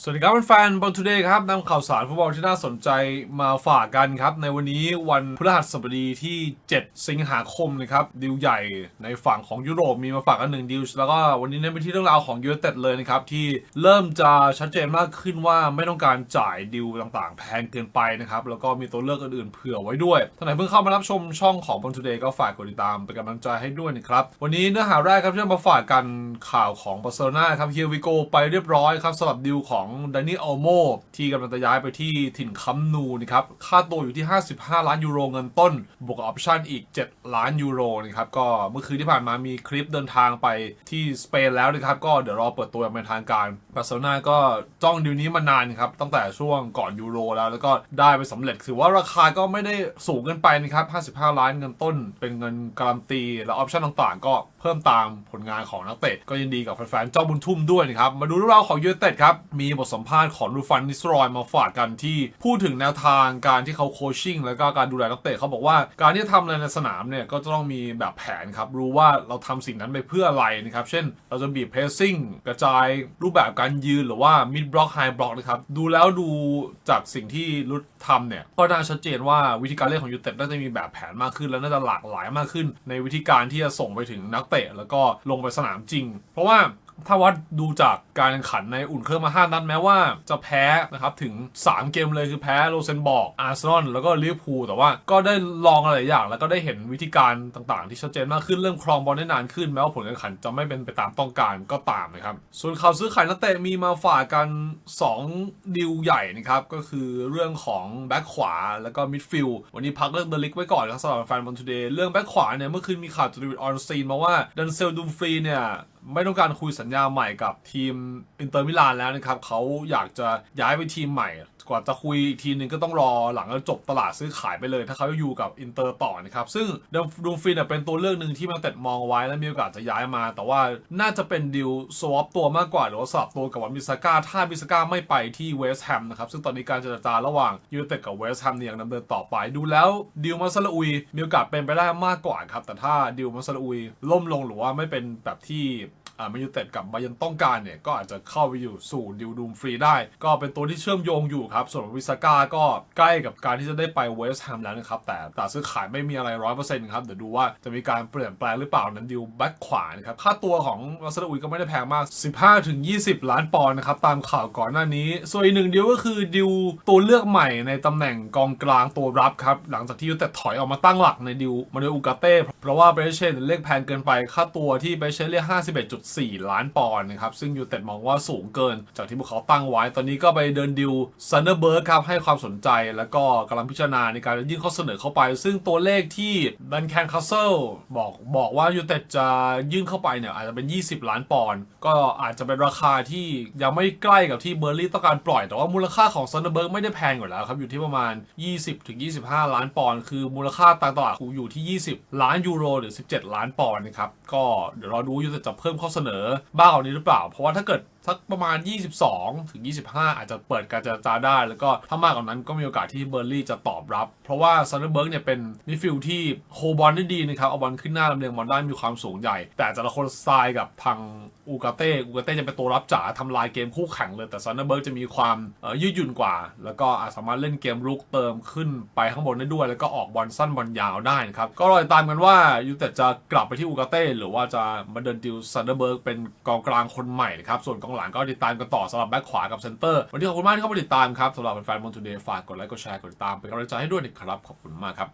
สวัสดีครับแฟนบอลทูเดย์ครับนำข่าวสารฟุตบอลที่น่าสนใจมาฝากกันครับ ในวันนี้วันพฤหัสบดีที่ 7 สิงหาคมนะครับดิวใหญ่ในฝั่งของยุโรปมีมาฝากกันหนึ่งดิวแล้วก็วันนี้เน้นไปที่เรื่องราวของยูเ i เต็ดเลยนะครับ ที่เริ่มจะชัดเจนมากขึ้นว่าไม่ต้องการจ่ายดิวต่างๆ แพงเกินไปนะครับ แล้วก็มีตัวเลือกอื่นๆเผื่อไว้ด้วยท่านไหนเพิ่งเข้ามารับชมช่องของบอลทูเดย์ก็ฝากกดติดตามเป็นกำลังใจให้ด้วยนะครับวันนี้เนื้อหาแรกครับที่จะมาฝากกันข่าวของบาร์เซโลนาครับเฮียวิโกไปเรียบร้อยครับสำหรับดิวของดานิอัลโมที่กำลังจะย้ายไปที่ถิ่นคัมนูนะครับค่าตัวอยู่ที่ 55 ล้านยูโรเงินต้น บวกกับออปชั่นอีก 7 ล้านยูโรนะครับก็เมื่อคืนที่ผ่านมามีคลิปเดินทางไปที่สเปนแล้วนะครับก็เดี๋ยวรอเปิดตัวอย่างเป็นทางการบาร์เซโลนาก็จ้องดิวนี้มานานครับตั้งแต่ช่วงก่อนยูโรแล้วแล้วก็ได้ไปสำเร็จถือว่าราคาก็ไม่ได้สูงเกินไปนะครับ 55 ล้านเงินต้น เป็นเงินการันตี และออปชั่นต่างๆ ก็เพิ่มตามผลงานของนักเตะก็ยินดีกับแฟนๆเจ้าบุญทุ่มด้วยนะครับมาดูเรื่องราวของยูเต็ดครับมีบทสัมภาษณ์ของรูฟันนิสรอยมาฝากกันที่พูดถึงแนวทางการที่เขาโคชชิ่งแล้วก็การดูแลนักเตะเขาบอกว่าการที่ทำอะไรในสนามเนี่ยก็จะต้องมีแบบแผนครับ รู้ว่าเราทำสิ่งนั้นไปเพื่ออะไรนะครับ เช่น เราจะบีบเพรสซิ่งกระจายรูปแบบการยืนหรือว่ามิดบล็อกไฮบล็อกนะครับ ดูแล้วดูจากสิ่งที่รุดทำเนี่ยก็น่าชัดเจนว่าวิธีการเล่นของยูเต็ดน่าจะมีแบบแผนมากขึ้น แล้วน่าจะหลากหลายมากขึ้น ในวิธีการที่จะส่งไปถึงนักเตะ แล้วก็ลงไปสนามจริง เพราะว่า ถ้าวัดดูจากการแข่งขันในอุ่นเครื่องมา 5 นัดแม้ว่าจะแพ้นะครับถึง 3 เกมเลยคือแพ้โรเซนบอร์กอาร์เซนอลแล้วก็ลิเวอร์พูลแต่ว่าก็ได้ลองอะไรอย่าง แล้วก็ได้เห็นวิธีการต่างๆ ที่ชัดเจนมากขึ้นเริ่มครองบอลได้นานขึ้นแม้ว่าผลการแข่งขันจะไม่เป็นไปตามต้องการก็ตามนะครับ ส่วนข่าวซื้อขายนักเตะมีมาฝากกัน 2 ดิวใหญ่นะครับก็คือเรื่องของแบ็คขวาแล้วก็มิดฟิลด์วันนี้พักเรื่องเดลิกไว้ก่อนครับสำหรับแฟนบอลทูเดย์เรื่องแบ็คขวาเนี่ยเมื่อคืนมีข่าวจากดวิดออนซีนมาว่าดันเซลดูฟรีเนี่ย ไม่ต้องการคุยสัญญาใหม่กับทีมอินเตอร์มิลานแล้วนะครับเขาอยากจะย้ายไปทีมใหม่ กว่าจะคุยอีกทีนึงก็ต้องรอหลังจากจบตลาดซื้อขายไปเลย ถ้าเขาอยู่กับอินเตอร์ต่อนะครับ ซึ่งเดมดูฟินเป็นตัวเลือกหนึ่งที่มันเต็ดมองไว้และมีโอกาสจะย้ายมา แต่ว่าน่าจะเป็นดิวสวอปตัวมากกว่า หรือว่าสลับตัวกับวันมิสก้าถ้ามิสก้าไม่ไปที่เวสต์แฮมนะครับ ซึ่งตอนนี้การเจรจาระหว่างยูไนเต็ดกับเวสต์แฮมเนี่ยยังดำเนินต่อไป ดูแล้วดิวมาซาลอุยมีโอกาสเป็นไปได้มากกว่าครับแต่ถ้าดิวมาซาลอุยล่มลงหรือว่าไม่เป็นแบบที่ แมนยูเต็ดกับบายันต้องการเนี่ยก็อาจจะเข้าไปอยู่สู่ดิวดูมฟรีได้ ก็เป็นตัวที่เชื่อมโยงอยู่ครับ ส่วนวิสก้าก็ใกล้กับการที่จะได้ไปเวสต์แฮมแล้วนะครับ แต่ตลาดซื้อขายไม่มีอะไรร้อยเปอร์เซ็นต์ครับเดี๋ยวดูว่าจะมีการเปลี่ยนแปลงหรือเปล่านั้นดิวแบ็คขวานะครับค่าตัวของลาซาอุยก็ไม่ได้แพงมาก 15ถึง20 ล้านปอนด์นะครับตามข่าวก่อนหน้านี้ ส่วนอีกหนึ่งดิวก็คือดิวตัวเลือกใหม่ในตำแหน่งกองกลางตัวรับครับหลังจากที่ยูเต็ดถอยออกมาตั้งหลักในดิวมาโดยอูกาเต้เพราะว่าเบรเชนเรียกแพงเกินไปค่าตัวที่เบรเชนเรียก1.4 ล้านปอนด์นะครับ ซึ่งยูเต็ดมองว่าสูงเกิน จากที่พวกเขาตั้งไว้ ตอนนี้ก็ไปเดินดิวซันเดอร์เบิร์กครับให้ความสนใจแล้วก็กำลังพิจารณาในการยื่นข้อเสนอเข้าไป ซึ่งตัวเลขที่ดันแคนคาสเซิลบอกบอกว่ายูเต็ดจะยื่นเข้าไปเนี่ยอาจจะเป็น 20 ล้านปอนด์ก็อาจจะเป็นราคาที่ยังไม่ใกล้กับที่เบอร์ลี่ต้องการปล่อยแต่ว่ามูลค่าของซันเดอร์เบิร์กไม่ได้แพงอยู่แล้วครับอยู่ที่ประมาณ 20-25 ล้านปอนด์คือมูลค่าตามตลาดอยู่ที่ 20 ล้านยูโรหรือ 17 ล้านปอนด์นะครับก็เดี๋ยวรอดูยูเต็ดจะเพิ่มข้อเสนอบ้างกว่านี้หรือเปล่า เพราะว่าถ้าเกิด สักประมาณ 22 ถึง 25 อาจจะเปิดการเจรจาได้ แล้วก็ถ้ามากกว่านั้นก็มีโอกาสที่เบอร์ลี่จะตอบรับ เพราะว่าซันเดอร์เบิร์กเนี่ยเป็นมิดฟิลด์ที่โฮบอลได้ดีนะครับ เอาบอลขึ้นหน้าลำเลียงบอลได้มีความสูงใหญ่ แต่แต่ละคนสไตล์กับทางอูกาเต้ อูกาเต้จะเป็นตัวรับจ๋าทำลายเกมคู่แข่งเลย แต่ซันเดอร์เบิร์กจะมีความยืดหยุ่นกว่า แล้วก็อาจสามารถเล่นเกมรุกเติมขึ้นไปข้างบนได้ด้วย แล้วก็ออกบอลสั้นบอลยาวได้นะครับ ก็รอติดตามกันว่ายูเต็ดจะกลับไปที่อูกาเต้หรือว่าจะมาเดินดิวซันเดอร์เบิร์กเป็นกองกลางคนใหม่นะครับส่วนกองหลังก็ติดตามกันต่อสำหรับแบ็คขวากับเซนเตอร์วันนี้ขอบคุณมากที่เข้ามาติดตามครับสำหรับแฟนๆมอนทูเดย์ฝากกดไลค์กดแชร์กดติดตามเป็นกำลังใจให้ด้วยนะครับขอบคุณมากครับ